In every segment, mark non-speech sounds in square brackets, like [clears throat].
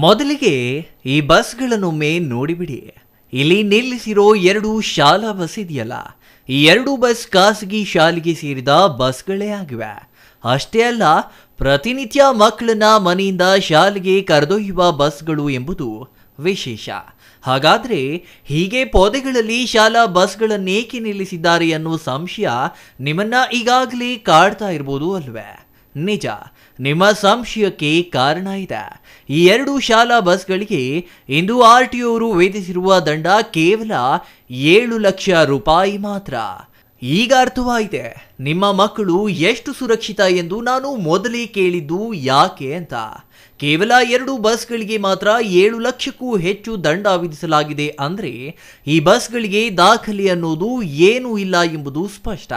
ಮೊದಲಿಗೆ ಈ ಬಸ್ಗಳನ್ನೊಮ್ಮೆ ನೋಡಿಬಿಡಿ. ಇಲ್ಲಿ ನಿಲ್ಲಿಸಿರೋ ಎರಡು ಶಾಲಾ ಬಸ್ ಇದೆಯಲ್ಲ. ಈ ಎರಡು ಬಸ್ ಖಾಸಗಿ ಶಾಲೆಗೆ ಸೇರಿದ ಬಸ್ಗಳೇ ಆಗಿವೆ. ಅಷ್ಟೇ ಅಲ್ಲ, ಪ್ರತಿನಿತ್ಯ ಮಕ್ಕಳನ್ನ ಮನೆಯಿಂದ ಶಾಲೆಗೆ ಕರೆದೊಯ್ಯುವ ಬಸ್ಗಳು ಎಂಬುದು ವಿಶೇಷ. ಹಾಗಾದ್ರೆ ಹೀಗೆ ಪೊದೆಗಳಲ್ಲಿ ಶಾಲಾ ಬಸ್ಗಳನ್ನೇಕೆ ನಿಲ್ಲಿಸಿದ್ದಾರೆ ಅನ್ನೋ ಸಂಶಯ ನಿಮ್ಮನ್ನ ಈಗಾಗಲೇ ಕಾಡ್ತಾ ಇರ್ಬೋದು ಅಲ್ವೇ? ನಿಜ, ನಿಮ್ಮ ಸಂಶಯಕ್ಕೆ ಕಾರಣ ಇದೆ. ಈ ಎರಡು ಶಾಲಾ ಬಸ್ಗಳಿಗೆ ಇಂದು ಆರ್ ಟಿ ಅವರು ವಿಧಿಸಿರುವ ದಂಡ ಕೇವಲ ಏಳು ಲಕ್ಷ ರೂಪಾಯಿ ಮಾತ್ರ. ಈಗ ಅರ್ಥವಾಯಿತೆ. ನಿಮ್ಮ ಮಕ್ಕಳು ಎಷ್ಟು ಸುರಕ್ಷಿತ ಎಂದು ನಾನು ಮೊದಲೇ ಕೇಳಿದ್ದು ಯಾಕೆ ಅಂತ? ಕೇವಲ ಎರಡು ಬಸ್ಗಳಿಗೆ ಮಾತ್ರ ಏಳು ಲಕ್ಷಕ್ಕೂ ಹೆಚ್ಚು ದಂಡ ವಿಧಿಸಲಾಗಿದೆ ಅಂದ್ರೆ ಈ ಬಸ್ಗಳಿಗೆ ದಾಖಲೆ ಅನ್ನೋದು ಏನೂ ಇಲ್ಲ ಎಂಬುದು ಸ್ಪಷ್ಟ.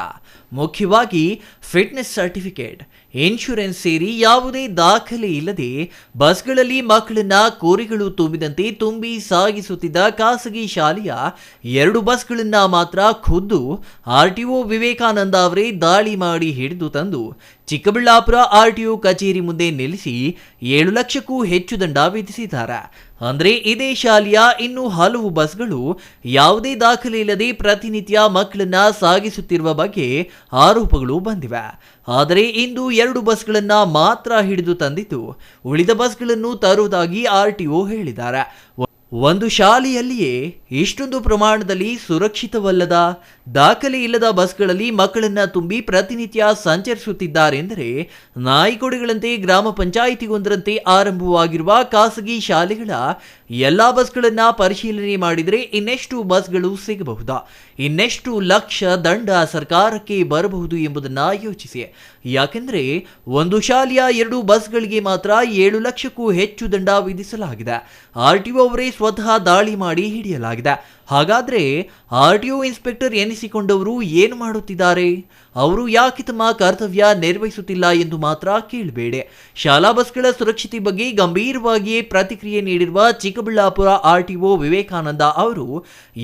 ಮುಖ್ಯವಾಗಿ ಫಿಟ್ನೆಸ್ ಸರ್ಟಿಫಿಕೇಟ್, ಇನ್ಶೂರೆನ್ಸ್ ಸೇರಿ ಯಾವುದೇ ದಾಖಲೆ ಇಲ್ಲದೆ ಬಸ್ಗಳಲ್ಲಿ ಮಕ್ಕಳನ್ನ ಕೋರಿಗಳು ತುಂಬಿದಂತೆ ತುಂಬಿ ಸಾಗಿಸುತ್ತಿದ್ದ ಖಾಸಗಿ ಶಾಲೆಯ ಎರಡು ಬಸ್ಗಳನ್ನ ಮಾತ್ರ ಖುದ್ದು ಆರ್ ಟಿ ಒ ವಿವೇಕಾನಂದ ಅವರೇ ದಾಳಿ ಮಾಡಿ ಹಿಡಿದು ತಂದು ಚಿಕ್ಕಬಳ್ಳಾಪುರ ಆರ್ ಟಿ ಕಚೇರಿ ಮುಂದೆ ನಿಲ್ಲಿಸಿ ಏಳು ಲಕ್ಷಕ್ಕೂ ಹೆಚ್ಚು ದಂಡ ವಿಧಿಸಿದ್ದಾರೆ. ಅಂದರೆ ಇದೇ ಶಾಲೆಯ ಇನ್ನು ಹಲವು ಬಸ್ಗಳು ಯಾವುದೇ ದಾಖಲೆ ಇಲ್ಲದೆ ಪ್ರತಿನಿತ್ಯ ಮಕ್ಕಳನ್ನ ಸಾಗಿಸುತ್ತಿರುವ ಬಗ್ಗೆ ಆರೋಪಗಳು ಬಂದಿವೆ. ಆದರೆ ಇಂದು ಎರಡು ಬಸ್ಗಳನ್ನ ಮಾತ್ರ ಹಿಡಿದು ತಂದಿದ್ದು ಉಳಿದ ಬಸ್ಗಳನ್ನು ತರುವುದಾಗಿ ಆರ್ ಟಿಒ ಒ ಹೇಳಿದ್ದಾರೆ. ಒಂದು ಶಾಲೆಯಲ್ಲಿಯೇ ಇಷ್ಟೊಂದು ಪ್ರಮಾಣದಲ್ಲಿ ಸುರಕ್ಷಿತವಲ್ಲದ ದಾಖಲೆ ಇಲ್ಲದ ಬಸ್ಗಳಲ್ಲಿ ಮಕ್ಕಳನ್ನ ತುಂಬಿ ಪ್ರತಿನಿತ್ಯ ಸಂಚರಿಸುತ್ತಿದ್ದಾರೆಂದರೆ ನಾಯಿಕೊಡೆಗಳಂತೆ ಗ್ರಾಮ ಪಂಚಾಯಿತಿಗೊಂದರಂತೆ ಆರಂಭವಾಗಿರುವ ಖಾಸಗಿ ಶಾಲೆಗಳ ಎಲ್ಲಾ ಬಸ್ಗಳನ್ನ ಪರಿಶೀಲನೆ ಮಾಡಿದರೆ ಇನ್ನೆಷ್ಟು ಬಸ್ಗಳು ಸಿಗಬಹುದಾ? ಇನ್ನೆಷ್ಟು ಲಕ್ಷ ದಂಡ ಸರ್ಕಾರಕ್ಕೆ ಬರಬಹುದು ಎಂಬುದನ್ನ ಯೋಚಿಸಿ. ಯಾಕೆಂದ್ರೆ ಒಂದು ಶಾಲೆಯ ಎರಡು ಬಸ್ಗಳಿಗೆ ಮಾತ್ರ ಏಳು ಲಕ್ಷಕ್ಕೂ ಹೆಚ್ಚು ದಂಡ ವಿಧಿಸಲಾಗಿದೆ. ಆರ್ ಟಿ ಅವರೇ ಸ್ವತಃ ದಾಳಿ ಮಾಡಿ ಹಿಡಿಯಲಾಗಿದೆ. ಹಾಗಾದ್ರೆ ಆರ್ ಟಿ ಒ ಇನ್ಸ್ಪೆಕ್ಟರ್ ಎನಿಸಿಕೊಂಡವರು ಏನು ಮಾಡುತ್ತಿದ್ದಾರೆ? ಅವರು ಯಾಕೆ ತಮ್ಮ ಕರ್ತವ್ಯ ನಿರ್ವಹಿಸುತ್ತಿಲ್ಲ ಎಂದು ಮಾತ್ರ ಕೇಳಬೇಡಿ. ಶಾಲಾ ಬಸ್ಗಳ ಸುರಕ್ಷತೆ ಬಗ್ಗೆ ಗಂಭೀರವಾಗಿಯೇ ಪ್ರತಿಕ್ರಿಯೆ ನೀಡಿರುವ Chikkaballapur R T O Vivekananda ಅವರು,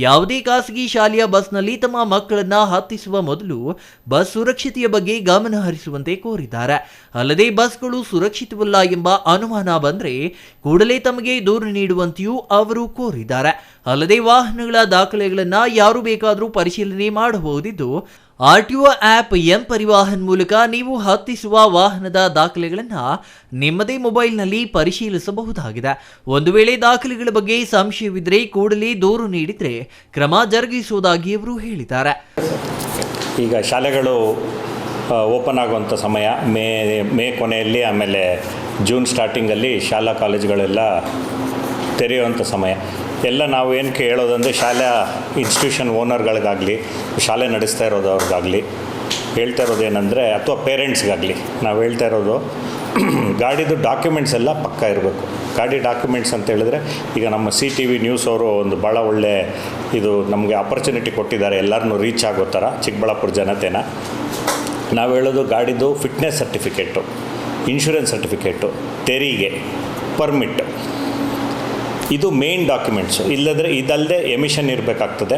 ಯಾವುದೇ ಖಾಸಗಿ ಶಾಲೆಯ ಬಸ್ನಲ್ಲಿ ತಮ್ಮ ಮಕ್ಕಳನ್ನ ಹತ್ತಿಸುವ ಮೊದಲು ಬಸ್ ಸುರಕ್ಷತೆಯ ಬಗ್ಗೆ ಗಮನ ಹರಿಸುವಂತೆ ಕೋರಿದ್ದಾರೆ. ಅಲ್ಲದೆ ಬಸ್ಗಳು ಸುರಕ್ಷಿತವಲ್ಲ ಎಂಬ ಅನುಮಾನ ಬಂದರೆ ಕೂಡಲೇ ತಮಗೆ ದೂರು ನೀಡುವಂತೆಯೂ ಅವರು ಕೋರಿದ್ದಾರೆ. ಅಲ್ಲದೆ ವಾಹನಗಳ ದಾಖಲೆಗಳನ್ನ ಯಾರು ಬೇಕಾದರೂ ಪರಿಶೀಲನೆ ಮಾಡಬಹುದಿದ್ದು R T O app M Parivahan ಮೂಲಕ ನೀವು ಹತ್ತಿಸುವ ವಾಹನದ ದಾಖಲೆಗಳನ್ನು ನಿಮ್ಮದೇ ಮೊಬೈಲ್ನಲ್ಲಿ ಪರಿಶೀಲಿಸಬಹುದಾಗಿದೆ. ಒಂದು ವೇಳೆ ದಾಖಲೆಗಳ ಬಗ್ಗೆ ಸಂಶಯವಿದ್ದರೆ ಕೂಡಲೇ ದೂರು ನೀಡಿದರೆ ಕ್ರಮ ಜರುಗಿಸುವುದಾಗಿ ಅವರು ಹೇಳಿದ್ದಾರೆ. ಈಗ ಶಾಲೆಗಳು ಓಪನ್ ಆಗುವಂಥ ಸಮಯ, ಮೇ ಮೇ ಕೊನೆಯಲ್ಲಿ ಆಮೇಲೆ ಜೂನ್ ಸ್ಟಾರ್ಟಿಂಗಲ್ಲಿ ಶಾಲಾ ಕಾಲೇಜುಗಳೆಲ್ಲ ತೆರೆಯುವಂಥ ಸಮಯ. ಎಲ್ಲ ನಾವು ಏನು ಕೇಳೋದಂದರೆ ಶಾಲಾ ಇನ್ಸ್ಟಿಟ್ಯೂಷನ್ ಓನರ್ಗಳಿಗಾಗಲಿ ಶಾಲೆ ನಡೆಸ್ತಾ ಇರೋದವ್ರಿಗಾಗಲಿ ಹೇಳ್ತಾ ಇರೋದು ಏನಂದರೆ, ಅಥವಾ ಪೇರೆಂಟ್ಸ್ಗಾಗಲಿ ನಾವು ಹೇಳ್ತಾ ಇರೋದು, ಗಾಡಿದು ಡಾಕ್ಯುಮೆಂಟ್ಸ್ ಎಲ್ಲ ಪಕ್ಕ ಇರಬೇಕು. ಗಾಡಿ ಡಾಕ್ಯುಮೆಂಟ್ಸ್ ಅಂತ ಹೇಳಿದ್ರೆ, ಈಗ ನಮ್ಮ ಸಿ ಟಿ ವಿ ನ್ಯೂಸ್ ಅವರು ಒಂದು ಭಾಳ ಒಳ್ಳೆ ಇದು ನಮಗೆ ಅಪರ್ಚುನಿಟಿ ಕೊಟ್ಟಿದ್ದಾರೆ ಎಲ್ಲರನ್ನೂ ರೀಚ್ ಆಗೋ ಥರ, ಚಿಕ್ಕಬಳ್ಳಾಪುರ ಜನತೆನ. ನಾವು ಹೇಳೋದು ಗಾಡಿದು ಫಿಟ್ನೆಸ್ ಸರ್ಟಿಫಿಕೇಟು ಇನ್ಶೂರೆನ್ಸ್ ಸರ್ಟಿಫಿಕೇಟು ತೆರಿಗೆ ಪರ್ಮಿಟ್ ಇದು ಮೇನ್ ಡಾಕ್ಯುಮೆಂಟ್ಸು ಇಲ್ಲದ್ರೆ ಇದಲ್ಲದೆ ಎಮಿಷನ್ ಇರಬೇಕಾಗ್ತದೆ.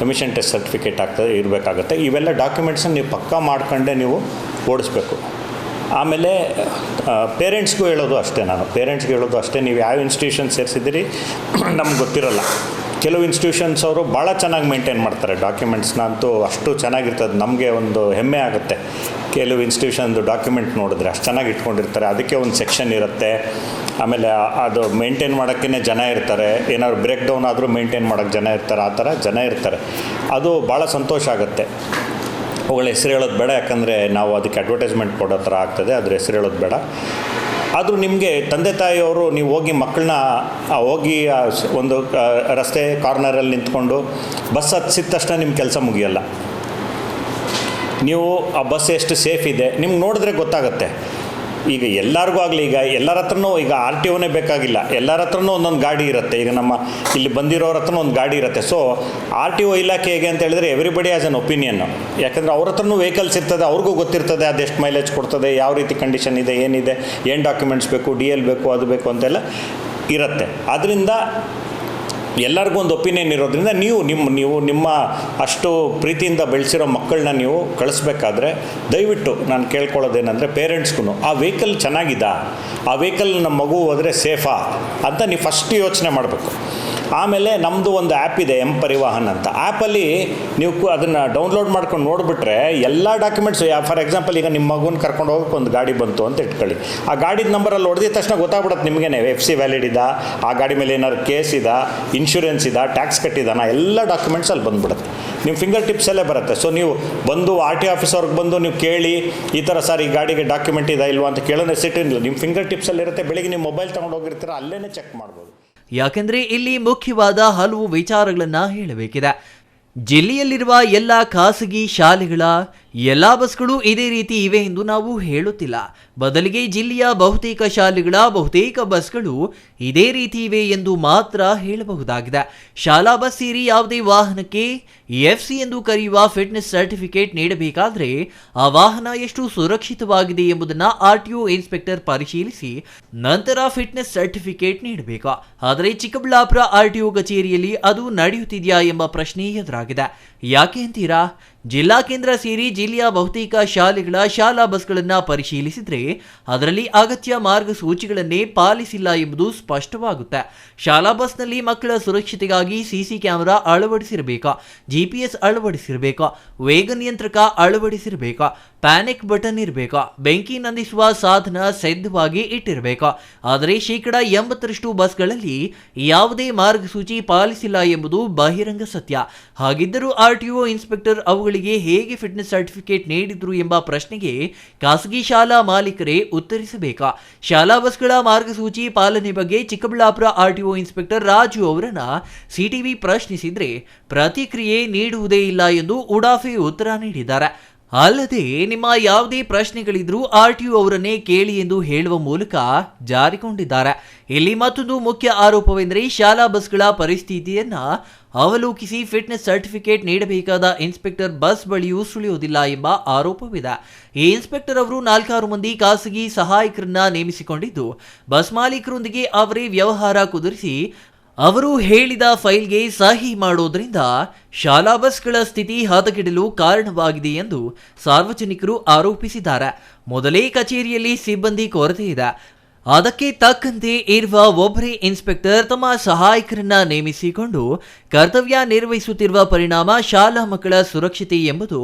ಎಮಿಷನ್ ಟೆಸ್ಟ್ ಸರ್ಟಿಫಿಕೇಟ್ ಆಗ್ತದೆ, ಇರಬೇಕಾಗುತ್ತೆ. ಇವೆಲ್ಲ ಡಾಕ್ಯುಮೆಂಟ್ಸನ್ನು ನೀವು ಪಕ್ಕಾ ಮಾಡ್ಕೊಂಡೆ ನೀವು ಓಡಿಸ್ಬೇಕು. ಆಮೇಲೆ ಪೇರೆಂಟ್ಸ್ಗೂ ಹೇಳೋದು ಅಷ್ಟೇ ನಾನು. ಪೇರೆಂಟ್ಸ್ಗೆ ಹೇಳೋದು ಅಷ್ಟೇ. ನೀವು ಯಾವ ಇನ್ಸ್ಟಿಟ್ಯೂಷನ್ ಸೇರಿಸಿದ್ದೀರಿ? [clears throat] ನಮ್ಗೆ ಗೊತ್ತಿರಲ್ಲ. ಕೆಲವು ಇನ್ಸ್ಟಿಟ್ಯೂಷನ್ಸ್ ಅವರು ಭಾಳ ಚೆನ್ನಾಗಿ ಮೇಂಟೈನ್ ಮಾಡ್ತಾರೆ. ಡಾಕ್ಯುಮೆಂಟ್ಸ್ನ ಅಂತೂ ಅಷ್ಟು ಚೆನ್ನಾಗಿರ್ತದೆ. ನಮಗೆ ಒಂದು ಹೆಮ್ಮೆ ಆಗುತ್ತೆ. ಕೆಲವು ಇನ್ಸ್ಟಿಟ್ಯೂಷನ್ದು ಡಾಕ್ಯುಮೆಂಟ್ ನೋಡಿದ್ರೆ ಅಷ್ಟು ಚೆನ್ನಾಗಿ ಇಟ್ಕೊಂಡಿರ್ತಾರೆ. ಅದಕ್ಕೆ ಒಂದು ಸೆಕ್ಷನ್ ಇರುತ್ತೆ. ಆಮೇಲೆ ಅದು ಮೇಂಟೈನ್ ಮಾಡೋಕ್ಕೇ ಜನ ಇರ್ತಾರೆ. ಏನಾದ್ರು ಬ್ರೇಕ್ ಡೌನ್ ಆದರೂ ಮೇಂಟೈನ್ ಮಾಡೋಕ್ಕೆ ಜನ ಇರ್ತಾರೆ. ಆ ಥರ ಜನ ಇರ್ತಾರೆ. ಅದು ಭಾಳ ಸಂತೋಷ ಆಗುತ್ತೆ. ಅವುಗಳ ಹೆಸರು ಹೇಳೋದು ಬೇಡ. ಯಾಕಂದರೆ ನಾವು ಅದಕ್ಕೆ ಅಡ್ವರ್ಟೈಸ್ಮೆಂಟ್ ಕೊಡೋ ಥರ ಆಗ್ತದೆ. ಅದ್ರ ಹೆಸರು ಹೇಳೋದು ಬೇಡ. ಆದರೂ ನಿಮಗೆ ತಂದೆ ತಾಯಿಯವರು ನೀವು ಹೋಗಿ ಮಕ್ಕಳನ್ನ ಹೋಗಿ ಒಂದು ರಸ್ತೆ ಕಾರ್ನರಲ್ಲಿ ನಿಂತ್ಕೊಂಡು ಬಸ್ ಹತ್ತಿಸಿದ ತಕ್ಷಣ ನಿಮ್ಮ ಕೆಲಸ ಮುಗಿಯಲ್ಲ. ನೀವು ಆ ಬಸ್ ಎಷ್ಟು ಸೇಫ್ ಇದೆ. ನಿಮ್ಗೆ ನೋಡಿದ್ರೆ ಗೊತ್ತಾಗುತ್ತೆ. ಈಗ ಎಲ್ಲರಿಗೂ ಆಗಲಿ, ಈಗ ಎಲ್ಲರ ಹತ್ರನೂ ಈಗ ಆರ್ ಟಿ ಒನೇ ಬೇಕಾಗಿಲ್ಲ. ಎಲ್ಲರ ಹತ್ರನೂ ಒಂದೊಂದು ಗಾಡಿ ಇರುತ್ತೆ. ಈಗ ನಮ್ಮ ಇಲ್ಲಿ ಬಂದಿರೋರ ಹತ್ರನೂ ಒಂದು ಗಾಡಿ ಇರುತ್ತೆ. ಸೊ ಆರ್ ಟಿ ಓ ಇಲಾಖೆ ಹೇಗೆ ಅಂತ ಹೇಳಿದ್ರೆ ಎವ್ರಿಬಡಿ ಆ್ಯಸ್ ಅನ್ ಒಪಿನಿಯನ್ನು ಯಾಕಂದರೆ ಅವ್ರ ಹತ್ರನೂ ವೆಹಿಕಲ್ಸ್ ಇರ್ತದೆ, ಅವ್ರಿಗೂ ಗೊತ್ತಿರ್ತದೆ ಅದೆಷ್ಟು ಮೈಲೇಜ್ ಕೊಡ್ತದೆ, ಯಾವ ರೀತಿ ಕಂಡೀಷನ್ ಇದೆ, ಏನಿದೆ, ಏನು ಡಾಕ್ಯುಮೆಂಟ್ಸ್ ಬೇಕು ಡಿ ಎಲ್ ಬೇಕು, ಅದು ಬೇಕು ಅಂತೆಲ್ಲ ಇರುತ್ತೆ. ಆದ್ದರಿಂದ ಎಲ್ಲರಿಗೂ ಒಂದು ಒಪಿನಿಯನ್ ಇರೋದ್ರಿಂದ ನೀವು ನಿಮ್ಮ ನೀವು ನಿಮ್ಮ ಅಷ್ಟು ಪ್ರೀತಿಯಿಂದ ಬೆಳೆಸಿರೋ ಮಕ್ಕಳನ್ನ ನೀವು ಕಳಿಸ್ಬೇಕಾದ್ರೆ ದಯವಿಟ್ಟು ನಾನು ಕೇಳ್ಕೊಳ್ಳೋದೇನೆಂದರೆ ಪೇರೆಂಟ್ಸ್ಗೂ ಆ ವೆಹಿಕಲ್ ಚೆನ್ನಾಗಿದಾ? ಆ ವೆಹಿಕಲ್ ನಮ್ಮ ಮಗು ಹೋದರೆ ಸೇಫಾ? ಅಂತ ನೀವು ಫಸ್ಟ್ ಯೋಚನೆ ಮಾಡಬೇಕು. ಆಮೇಲೆ ನಮ್ಮದು ಒಂದು ಆ್ಯಪ್ ಇದೆ ಎಂ ಪರಿವಾಹನ್ ಅಂತ. ಆ್ಯಪಲ್ಲಿ ನೀವು ಅದನ್ನು ಡೌನ್ಲೋಡ್ ಮಾಡ್ಕೊಂಡು ನೋಡಿಬಿಟ್ರೆ ಎಲ್ಲ ಡಾಕ್ಯುಮೆಂಟ್ಸ್ ಫಾರ್ ಎಕ್ಸಾಂಪಲ್ ಈಗ ನಿಮ್ಮ ಮಗುನ ಕರ್ಕೊಂಡು ಹೋಗೋಕೆ ಒಂದು ಗಾಡಿ ಬಂತು ಅಂತ ಇಟ್ಕೊಳ್ಳಿ. ಆ ಗಾಡಿದ ನಂಬರಲ್ಲಿ ಹೊಡೆದಿದ ತಕ್ಷಣ ಗೊತ್ತಾಗ್ಬಿಡುತ್ತೆ ನಿಮಗೇನೆ. ಎಫ್ ಸಿ ವ್ಯಾಲಿಡ್ ಇದಾ? ಆ ಗಾಡಿ ಮೇಲೆ ಏನಾದ್ರು ಕೇಸ್ ಇದಾ? ಇನ್ಶೂರೆನ್ಸ್ ಇದಾ? ಟ್ಯಾಕ್ಸ್ ಕಟ್ಟಿದಾನ? ಎಲ್ಲ ಡಾಕ್ಯುಮೆಂಟ್ಸ್ ಅಲ್ಲಿ ಬಂದುಬಿಡುತ್ತೆ. ನಿಮ್ಮ ಫಿಂಗರ್ ಟಿಪ್ಸಲ್ಲೇ ಬರುತ್ತೆ. ಸೊ ನೀವು ಬಂದು ಆರ್ ಟಿ ಆಫೀಸ್ ಬಂದು ನೀವು ಕೇಳಿ, ಈ ಥರ ಸರ್ ಈ ಗಾಡಿಗೆ ಡಾಕ್ಯುಮೆಂಟ್ ಇದಾ ಇಲ್ವಾ ಅಂತ ಕೇಳೋ ಸಿಟಿ ಇಲ್ಲ. ನಿಮ್ಮ ಫಿಂಗರ್ ಟಿಪ್ಸಲ್ಲಿರುತ್ತೆ ಬೆಳಿಗ್ಗೆ ನೀವು ಮೊಬೈಲ್ ತೊಗೊಂಡು ಹೋಗಿರ್ತೀರ ಅಲ್ಲೇ ಚೆಕ್ ಮಾಡ್ಬೋದು. ಯಾಕೆಂದ್ರೆ ಇಲ್ಲಿ ಮುಖ್ಯವಾದ ಹಲವು ವಿಚಾರಗಳನ್ನು ಹೇಳಬೇಕಿದೆ. ಜಿಲ್ಲೆಯಲ್ಲಿರುವ ಎಲ್ಲ ಖಾಸಗಿ ಶಾಲೆಗಳ ಎಲ್ಲ ಬಸ್ಗಳು ಇದೇ ರೀತಿ ಇವೆ ಎಂದು ನಾವು ಹೇಳುತ್ತಿಲ್ಲ. ಬದಲಿಗೆ ಜಿಲ್ಲೆಯ ಬಹುತೇಕ ಶಾಲೆಗಳ ಬಹುತೇಕ ಬಸ್ಗಳು ಇದೇ ರೀತಿ ಇವೆ ಎಂದು ಮಾತ್ರ ಹೇಳಬಹುದಾಗಿದೆ. ಶಾಲಾ ಬಸ್ ಸೇರಿ ಯಾವುದೇ ವಾಹನಕ್ಕೆ ಎಫ್ ಸಿ ಎಂದು ಕರೆಯುವ ಫಿಟ್ನೆಸ್ ಸರ್ಟಿಫಿಕೇಟ್ ನೀಡಬೇಕಾದ್ರೆ ಆ ವಾಹನ ಎಷ್ಟು ಸುರಕ್ಷಿತವಾಗಿದೆ ಎಂಬುದನ್ನು ಆರ್ ಟಿ ಇನ್ಸ್ಪೆಕ್ಟರ್ ಪರಿಶೀಲಿಸಿ ನಂತರ ಫಿಟ್ನೆಸ್ ಸರ್ಟಿಫಿಕೇಟ್ ನೀಡಬೇಕು. ಆದರೆ ಚಿಕ್ಕಬಳ್ಳಾಪುರ ಆರ್ ಟಿ ಕಚೇರಿಯಲ್ಲಿ ಅದು ನಡೆಯುತ್ತಿದೆಯಾ ಎಂಬ ಪ್ರಶ್ನೆ ಎದುರಾಗಿದೆ. ಯಾಕೆ ಅಂತೀರಾ? ಜಿಲ್ಲಾ ಕೇಂದ್ರ ಸೇರಿ ಜಿಲ್ಲೆಯ ಬಹುತೇಕ ಶಾಲೆಗಳ ಶಾಲಾ ಬಸ್ಗಳನ್ನು ಪರಿಶೀಲಿಸಿದರೆ ಅದರಲ್ಲಿ ಅಗತ್ಯ ಮಾರ್ಗಸೂಚಿಗಳನ್ನೇ ಪಾಲಿಸಿಲ್ಲ ಎಂಬುದು ಸ್ಪಷ್ಟವಾಗುತ್ತೆ. ಶಾಲಾ ಬಸ್ನಲ್ಲಿ ಮಕ್ಕಳ ಸುರಕ್ಷತೆಗಾಗಿ ಸಿಸಿ ಕ್ಯಾಮೆರಾ ಅಳವಡಿಸಿರಬೇಕಾ? ಜಿಪಿಎಸ್ ಅಳವಡಿಸಿರಬೇಕು? ವೇಗ ನಿಯಂತ್ರಕ ಅಳವಡಿಸಿರಬೇಕಾ? ಪ್ಯಾನಿಕ್ ಬಟನ್ ಇರಬೇಕಾ? ಬೆಂಕಿ ನಂದಿಸುವ ಸಾಧನ ಸಿದ್ಧವಾಗಿ ಇಟ್ಟಿರಬೇಕಾ? ಆದರೆ ಶೇಕಡ ಎಂಬತ್ತರಷ್ಟು ಬಸ್ಗಳಲ್ಲಿ ಯಾವುದೇ ಮಾರ್ಗಸೂಚಿ ಪಾಲಿಸಿಲ್ಲ ಎಂಬುದು ಬಹಿರಂಗ ಸತ್ಯ. ಹಾಗಿದ್ದರೂ ಆರ್ ಟಿ ಇನ್ಸ್ಪೆಕ್ಟರ್ ಅವುಗಳಿಗೆ ಹೇಗೆ ಫಿಟ್ನೆಸ್ ಸರ್ಟಿಫಿಕೇಟ್ ನೀಡಿದ್ರು ಎಂಬ ಪ್ರಶ್ನೆಗೆ ಖಾಸಗಿ ಶಾಲಾ ಮಾಲೀಕರೇ ಉತ್ತರಿಸಬೇಕಾ? ಶಾಲಾ ಬಸ್ಗಳ ಮಾರ್ಗಸೂಚಿ ಪಾಲನೆ ಬಗ್ಗೆ Chikkaballapur R T inspector Raju ಅವರನ್ನ ಸಿಟಿವಿ ಪ್ರಶ್ನಿಸಿದ್ರೆ ಪ್ರತಿಕ್ರಿಯೆ ನೀಡುವುದೇ ಇಲ್ಲ ಎಂದು ಉಡಾಫೆ ಉತ್ತರ ನೀಡಿದ್ದಾರೆ. ಅಲ್ಲದೆ ನಿಮ್ಮ ಯಾವುದೇ ಪ್ರಶ್ನೆಗಳಿದ್ರೂ ಆರ್ ಟಿ ಅವರನ್ನೇ ಕೇಳಿ ಎಂದು ಹೇಳುವ ಮೂಲಕ ಜಾರಿಕೊಂಡಿದ್ದಾರೆ. ಇಲ್ಲಿ ಮತ್ತೊಂದು ಮುಖ್ಯ ಆರೋಪವೆಂದರೆ ಶಾಲಾ ಬಸ್ಗಳ ಪರಿಸ್ಥಿತಿಯನ್ನ ಅವಲೋಕಿಸಿ ಫಿಟ್ನೆಸ್ ಸರ್ಟಿಫಿಕೇಟ್ ನೀಡಬೇಕಾದ ಇನ್ಸ್ಪೆಕ್ಟರ್ ಬಸ್ ಬಳಿಯೂ ಸುಳಿಯುವುದಿಲ್ಲ ಎಂಬ ಆರೋಪವಿದೆ. ಈ ಇನ್ಸ್ಪೆಕ್ಟರ್ ಅವರು ನಾಲ್ಕಾರು ಮಂದಿ ಖಾಸಗಿ ಸಹಾಯಕರನ್ನ ನೇಮಿಸಿಕೊಂಡಿದ್ದು. ಬಸ್ ಮಾಲೀಕರೊಂದಿಗೆ ಅವರೇ ವ್ಯವಹಾರ ಕುದುರಿಸಿ ಅವರು ಹೇಳಿದ ಫೈಲ್ಗೆ ಸಹಿ ಮಾಡೋದ್ರಿಂದ ಶಾಲಾ ಬಸ್ಗಳ ಸ್ಥಿತಿ ಹದಗೆಡಲು ಕಾರಣವಾಗಿದೆ ಎಂದು ಸಾರ್ವಜನಿಕರು ಆರೋಪಿಸಿದ್ದಾರೆ. ಮೊದಲೇ ಕಚೇರಿಯಲ್ಲಿ ಸಿಬ್ಬಂದಿ ಕೊರತೆ ಇದೆ. ಅದಕ್ಕೆ ತಕ್ಕಂತೆ ಇರುವ ಒಬ್ಬರೇ ಇನ್ಸ್ಪೆಕ್ಟರ್ ತಮ್ಮ ಸಹಾಯಕರನ್ನ ನೇಮಿಸಿಕೊಂಡು ಕರ್ತವ್ಯ ನಿರ್ವಹಿಸುತ್ತಿರುವ ಪರಿಣಾಮ ಶಾಲಾ ಮಕ್ಕಳ ಸುರಕ್ಷತೆ ಎಂಬುದು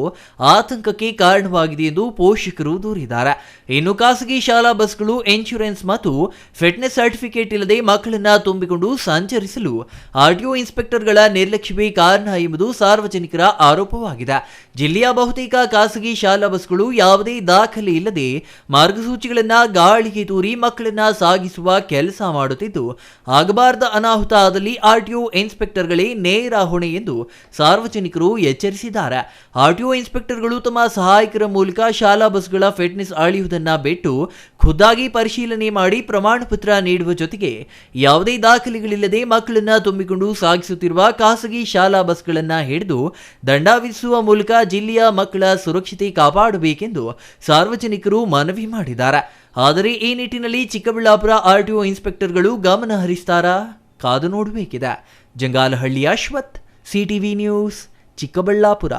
ಆತಂಕಕ್ಕೆ ಕಾರಣವಾಗಿದೆ ಎಂದು ಪೋಷಕರು ದೂರಿದ್ದಾರೆ. ಇನ್ನು ಖಾಸಗಿ ಶಾಲಾ ಬಸ್ಗಳು ಇನ್ಶೂರೆನ್ಸ್ ಮತ್ತು ಫಿಟ್ನೆಸ್ ಸರ್ಟಿಫಿಕೇಟ್ ಇಲ್ಲದೆ ಮಕ್ಕಳನ್ನ ತುಂಬಿಕೊಂಡು ಸಂಚರಿಸಲು ಆರ್ಟಿಒ ಇನ್ಸ್ಪೆಕ್ಟರ್ಗಳ ನಿರ್ಲಕ್ಷ್ಯವೇ ಕಾರಣ ಎಂಬುದು ಸಾರ್ವಜನಿಕರ ಆರೋಪವಾಗಿದೆ. ಜಿಲ್ಲೆಯ ಬಹುತೇಕ ಖಾಸಗಿ ಶಾಲಾ ಬಸ್ಗಳು ಯಾವುದೇ ದಾಖಲೆ ಇಲ್ಲದೆ ಮಾರ್ಗಸೂಚಿಗಳನ್ನ ಗಾಳಿಗೆ ತೂರಿ ಮಕ್ಕಳನ್ನ ಸಾಗಿಸುವ ಕೆಲಸ ಮಾಡುತ್ತಿದ್ದು, ಆಗಬಾರದ ಅನಾಹುತ ಆದಲ್ಲಿ ಆರ್ಟಿಒ ಇನ್ಸ್ಪೆಕ್ಟರ್ಗಳೇ ನೇರ ಹೊಣೆ ಎಂದು ಸಾರ್ವಜನಿಕರು ಎಚ್ಚರಿಸಿದ್ದಾರೆ. ಆರ್ಟಿಒ ಇನ್ಸ್ಪೆಕ್ಟರ್ಗಳು ತಮ್ಮ ಸಹಾಯಕರ ಮೂಲಕ ಶಾಲಾ ಬಸ್ಗಳ ಫಿಟ್ನೆಸ್ ಅಳೆಯುವುದನ್ನ ಬಿಟ್ಟು ಖುದ್ದಾಗಿ ಪರಿಶೀಲನೆ ಮಾಡಿ ಪ್ರಮಾಣ ಪತ್ರ ನೀಡುವ ಜೊತೆಗೆ ಯಾವುದೇ ದಾಖಲೆಗಳಿಲ್ಲದೆ ಮಕ್ಕಳನ್ನ ತುಂಬಿಕೊಂಡು ಸಾಗಿಸುತ್ತಿರುವ ಖಾಸಗಿ ಶಾಲಾ ಬಸ್ಗಳನ್ನ ಹಿಡಿದು ದಂಡ ವಿಧಿಸುವ ಮೂಲಕ ಜಿಲ್ಲೆಯ ಮಕ್ಕಳ ಸುರಕ್ಷತೆ ಕಾಪಾಡಬೇಕೆಂದು ಸಾರ್ವಜನಿಕರು ಮನವಿ ಮಾಡಿದ್ದಾರೆ. ಆದರೆ ಈ ನಿಟ್ಟಿನಲ್ಲಿ ಚಿಕ್ಕಬಳ್ಳಾಪುರ ಆರ್ಟಿಒ ಇನ್ಸ್ಪೆಕ್ಟರ್ಗಳು ಗಮನ ಹರಿಸ್ತಾರಾ? ಕಾದು ನೋಡಬೇಕಿದೆ. Jangalahalli Ashwath, CTV news, Chikkaballapur.